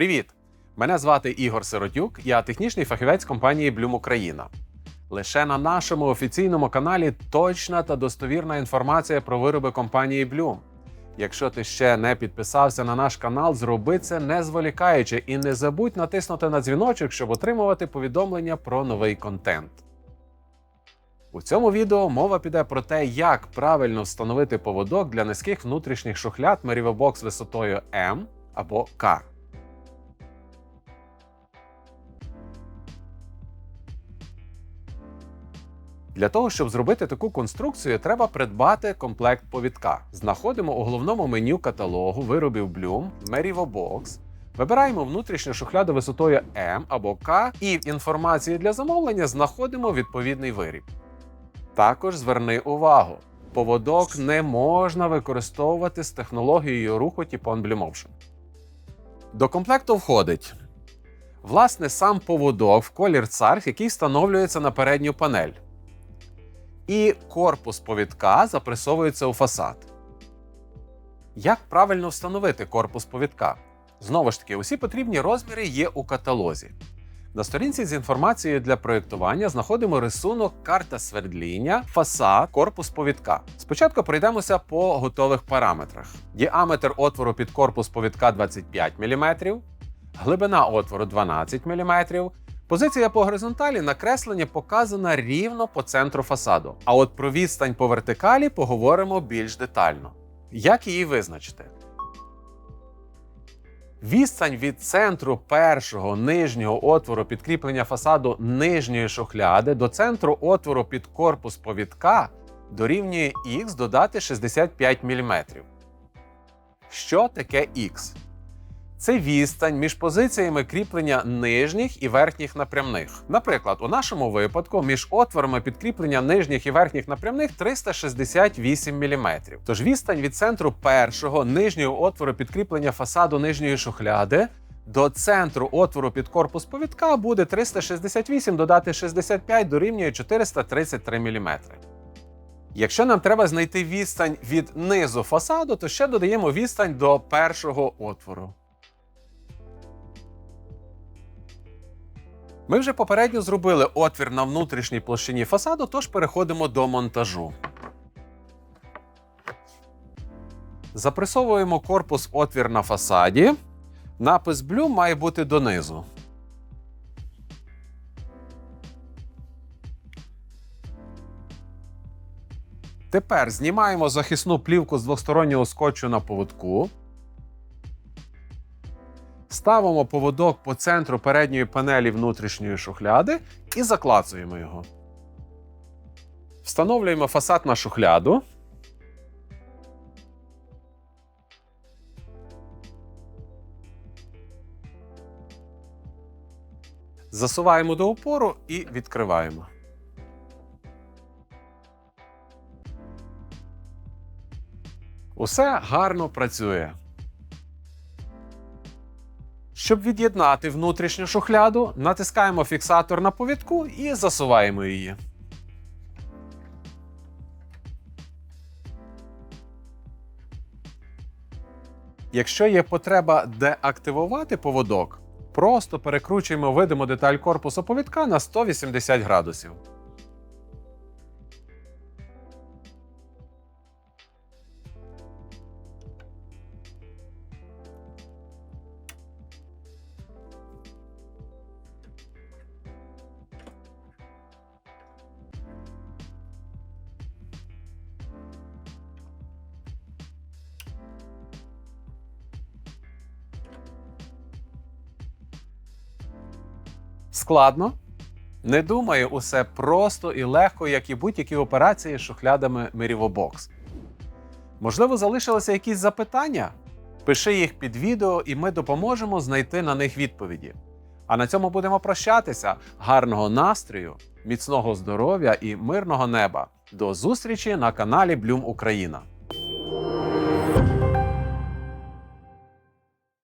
Привіт! Мене звати Ігор Сиротюк, я технічний фахівець компанії Bloom Україна. Лише на нашому офіційному каналі точна та достовірна інформація про вироби компанії Bloom. Якщо ти ще не підписався на наш канал, зроби це не зволікаючи і не забудь натиснути на дзвіночок, щоб отримувати повідомлення про новий контент. У цьому відео мова піде про те, як правильно встановити поводок для низьких внутрішніх шухляд Merivebox висотою М або К. Для того, щоб зробити таку конструкцію, треба придбати комплект повідка. Знаходимо у головному меню каталогу виробів Bloom Merivobox, Вибираємо внутрішню шухляду висотою М або К, і в інформації для замовлення знаходимо відповідний виріб. Також зверни увагу: поводок не можна використовувати з технологією руху Blue Motion. До комплекту входить власне сам поводок в колір царф, який встановлюється на передню панель. І корпус повідка запресовується у фасад. Як правильно встановити корпус повідка? Знову ж таки, усі потрібні розміри є у каталозі. На сторінці з інформацією для проєктування знаходимо рисунок карта свердління, фасад, корпус повідка. Спочатку пройдемося по готових параметрах: діаметр отвору під корпус повідка 25 мм, глибина отвору 12 мм. Позиція по горизонталі накреслення показана рівно по центру фасаду. А от про відстань по вертикалі поговоримо більш детально. Як її визначити? Відстань від центру першого нижнього отвору підкріплення фасаду нижньої шухляди до центру отвору під корпус повідка дорівнює х додати 65 мм. Що таке х? Це відстань між позиціями кріплення нижніх і верхніх напрямних. Наприклад, у нашому випадку між отворами підкріплення нижніх і верхніх напрямних 368 мм. Тож відстань від центру першого нижнього отвору підкріплення фасаду нижньої шухляди до центру отвору під корпус повідка буде 368 додати 65 дорівнює 433 мм. Якщо нам треба знайти відстань від низу фасаду, то ще додаємо відстань до першого отвору. Ми вже попередньо зробили отвір на внутрішній площині фасаду, тож переходимо до монтажу. Запресовуємо корпус отвір на фасаді. Напис Blue має бути донизу. Тепер знімаємо захисну плівку з двостороннього скотчу на поводку. Ставимо поводок по центру передньої панелі внутрішньої шухляди і заклацуємо його. Встановлюємо фасад на шухляду. Засуваємо до опору і відкриваємо. Усе гарно працює. Щоб від'єднати внутрішню шухляду, натискаємо фіксатор на повідку і засуваємо її. Якщо є потреба деактивувати поводок, просто перекручуємо видиму деталь корпусу повідка на 180 градусів. Складно? Не думаю, усе просто і легко, як і будь-які операції з шухлядами Merivobox. Можливо, залишилися якісь запитання? Пиши їх під відео, і ми допоможемо знайти на них відповіді. А на цьому будемо прощатися. Гарного настрою, міцного здоров'я і мирного неба. До зустрічі на каналі Bloom Україна.